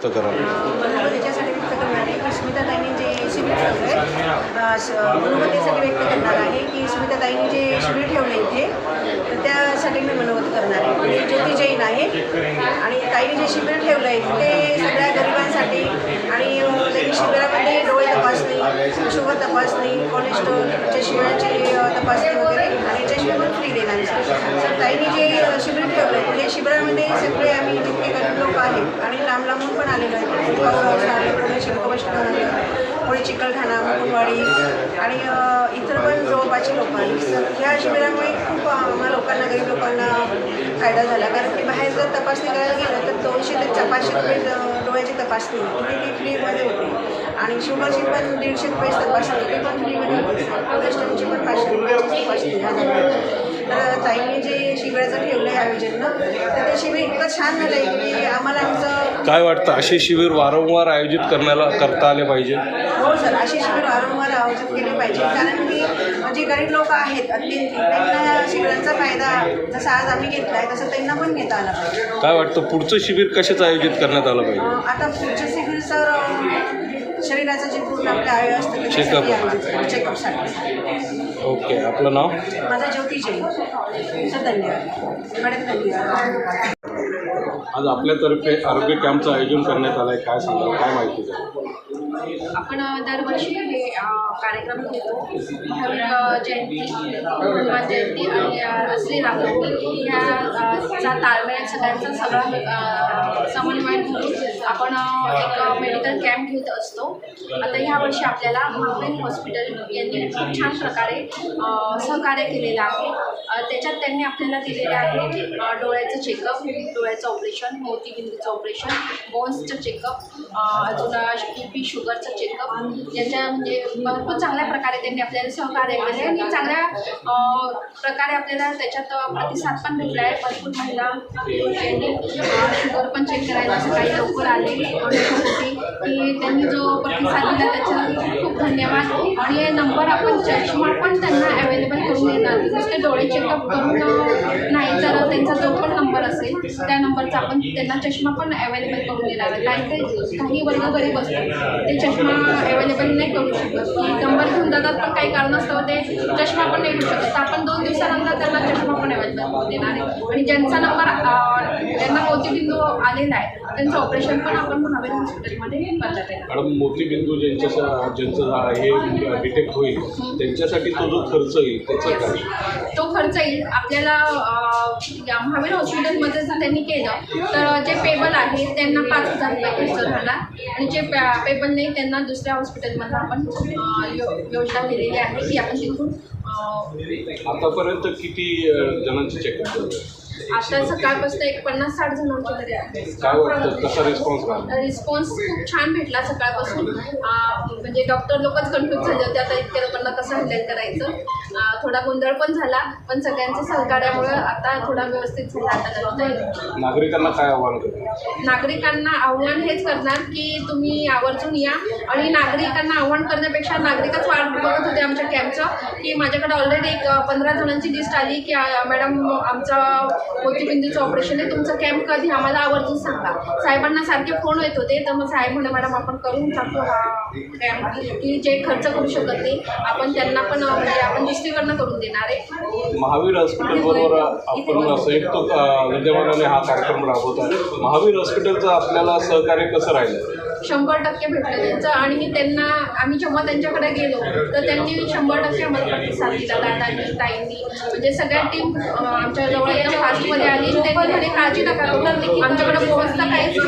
तर करा मला त्याच्यासाठी व्यक्त करणार आहे की स्मिताताईंनी जे शिबिर ठेवलं आहे मनोगतीसाठी व्यक्त करणार आहे की स्मिताताईंनी जे शिबिर ठेवलं इथे तर त्यासाठी मी मनोगत करणार आहे. म्हणजे मी ज्योती जैन आहे. आणि ताईने जे शिबिर ठेवलं आहे ते सगळ्या गरिबांसाठी आणि अ, त्यांनी शिबिरामध्ये डोळे शुभ तपासणी कोलेस्ट्रॉलच्या शिबिराची तपासणी वगैरे आणि त्याशिवाय पण फ्री देणार आहे. तर ताईने जे शिबिर ठेवलं आहे या शिबिरामध्ये सगळे आम्ही जितके गरीब लोक आहेत आणि लांब लांबून पण आलेलो आहे पाऊस आले कोणी चिकलठाणा मुकुंदवाडी आणि इतर पण जवळपासची लोक आहेत. ह्या शिबिरामुळे खूप आम्हा लोकांना गरीब लोकांना फायदा झाला. कारण की बाहेर जर तपासणी करायला गेलं तर दोनशे ते चा- पाचशे रुपये डोळ्याची तपासणी होती. ती फ्रीमध्ये होती. आणि शुगरची पण दीडशे रुपये तपासणी ती पण फ्रीमध्ये होती. कोलेस्ट्रॉलची पण पाचशे रुपयाची तपासणी तर ताईंनी जे शिबिराचं ठेवलं आहे आयोजन ना तर ते शिबिर इतकं छान झालं आहे की आम्हाला आमचं काय वाटतं? असे शिबिर वारंवार आयोजित करण्याला करता आले पाहिजे? हो सर. असे शिबिर वारंवार आयोजित केले पाहिजे. कारण की जे गरीब लोक आहेत अत्यंत त्यांना या शिबिरांचा फायदा जसा आज आम्ही घेतला आहे तसं त्यांना पण घेता आला पाहिजे. काय वाटतं पुढचं शिबिर कशाचं आयोजित करण्यात आलं पाहिजे? अं, आता पुढचं शिबिर सर अं, शरीराचं जे पूर्ण आपलं आय असतं त्याच्यासाठी Checkup. आयोजित चेकअपसाठी ओके आपलं नाव? माझं ज्योती जैन सर धन्यवाद. मॅडम धन्यवाद. आज आपल्यातर्फे आरोग्य कॅम्पचं आयोजन करण्यात आलं आहे काय सांगाल? काय माहिती द्या आपण दरवर्षी हे कार्यक्रम घेतो. महावीर जयंती हनुमान जयंती आणि असली रामनवमी ह्याचा ताळमेळ सगळ्यांचा सगळा समन्वय करून आपण एक मेडिकल कॅम्प घेत असतो. आता ह्या वर्षी आपल्याला महावीर हॉस्पिटल यांनी खूप छान प्रकारे सहकार्य केलेलं आहे. त्याच्यात त्यांनी आपल्याला दिलेलं आहे डोळ्याचं चेकअप डोळ्याचं ऑपरेशन मोतीबिंदूचं ऑपरेशन बोन्सचं चेकअप अजून बी पी शुगरचं चेकअप याच्या म्हणजे भरपूर चांगल्या प्रकारे त्यांनी आपल्याला सहकार्य केले आणि चांगल्या प्रकारे आपल्याला त्याच्यात प्रतिसाद पण भेटला आहे. भरपूर महिला शुगर पण चेक करायला सकाळी लवकर आले. की त्यांनी जो प्रतिसाद दिला त्याच्यासाठी खूप धन्यवाद. आणि हे नंबर आपण चष्मा पण त्यांना अवेलेबल करून देणार. नुसते डोळे चेकअप करून नाही तर त्यांचा जो पण नंबर असेल त्या नंबरचा आपण त्यांना चष्मा पण अवेलेबल करून देणार आहे काही काही काही वर्ग गरीब असतात ते चष्मा अवेलेबल नाही करू शकत. की नंबर घेऊन जातात पण काही कारणास्तव ते चष्मा पण नाही घेऊ शकत. आपण दोन दिवसानंतर त्यांना चष्मा पण अवेलेबल करून देणार आहे. आणि ज्यांचा नंबर त्यांना मोतीबिंदू आलेला आहे त्यांचं ऑपरेशन पण आपण महावीर हॉस्पिटलमध्ये करण्यात येणार. मॅडम मोतीबिंदू ज्यांच्या ज्यांचं हे डिटेक्ट होईल त्यांच्यासाठी तो जो खर्च येईल त्याचं तो खर्च येईल. आपल्याला अं, या हॉस्पिटलमध्ये जर त्यांनी केलं तर जे पेबल आहे त्यांना पाच हजार रुपये खर्च राहणार आणि जे पेबल नाही त्यांना दुसऱ्या हॉस्पिटलमध्ये आपण यो योजना दिलेली आहे की आपण तिथून आतापर्यंत किती जणांचे चेकअप झाले? आता सकाळपासून एक पन्नास साठ जणांच्या मध्ये आहे. काय वाटतं? कसा रिस्पॉन्स रिस्पॉन्स खूप छान भेटला सकाळपासून. म्हणजे डॉक्टर लोकच कन्फ्यूज झाले होते आता इतक्या लोकांना कसं हँडल करायचं. थोडा गोंधळ पण झाला पण सगळ्यांच्या सहकार्यामुळं आता थोडा व्यवस्थित झाला. आता करता नागरिकांना काय आव्हान नागरिकांना आव्हान हेच करणार की तुम्ही आवर्जून या. आणि नागरिकांना आव्हान करण्यापेक्षा नागरिकच वाट बघत होते आमच्या कॅम्पचं की माझ्याकडे ऑलरेडी एक पंधरा जणांची लिस्ट आली की मॅडम आमचं मोतीबिंदूचं ऑपरेशन आहे तुमचं कॅम्प कधी? आम्हाला आवर्जून सांगा. साहेबांना सारखे फोन येत होते तर मग साहेब म्हणे मॅडम आपण करून टाकतो हा कॅम्प की जे खर्च करू शकत नाही आपण त्यांना पण म्हणजे आपण दुसरीकडनं करून देणार आहे. महावीर हॉस्पिटल बरोबर आपण संयुक्त विद्यमानाने हा कार्यक्रम राबवत. आहे महावीर हॉस्पिटलचं आपल्याला सहकार्य कसं राहिलं? शंभर टक्के भेटलं त्यांचं आणि त्यांना आम्ही जेव्हा त्यांच्याकडे गेलो तर त्यांनी शंभर टक्के आम्हाला प्रतिसाद दिला दादांनी ताईंनी. म्हणजे सगळ्या टीम आमच्या जवळ एकदम फास्टमध्ये आली त्यांनी म्हणे काळजी नका आमच्याकडे बोन्सचा काहीच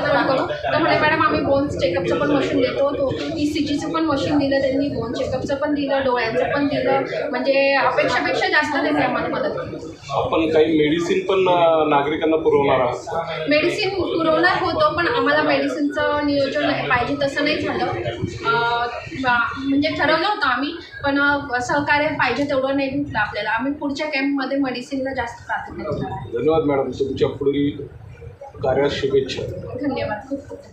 करू तर म्हणे मॅडम आम्ही बोन्स चेकअपचं पण मशीन देतो. तो ई सी जीचं पण मशीन दिलं त्यांनी. बोन चेकअपचं पण दिलं. डोळ्यांचं पण दिलं. म्हणजे अपेक्षापेक्षा जास्त त्यांनी आम्हाला मदत केली. आपण काही मेडिसिन पण नागरिकांना पुरवणार आहात? मेडिसिन पुरवणार होतो पण आम्हाला मेडिसिनचं नियोजन पाहिजे तसं नाही झालं. म्हणजे ठरवलं होतं आम्ही पण सहकार्य पाहिजे तेवढं नाही भेटलं आपल्याला. आम्ही पुढच्या कॅम्पमध्ये मेडिसिनला जास्त प्राधान्य देणार आहे. धन्यवाद मॅडम. तुमच्या पुढील कार्यास शुभेच्छा. धन्यवाद. खूप खूप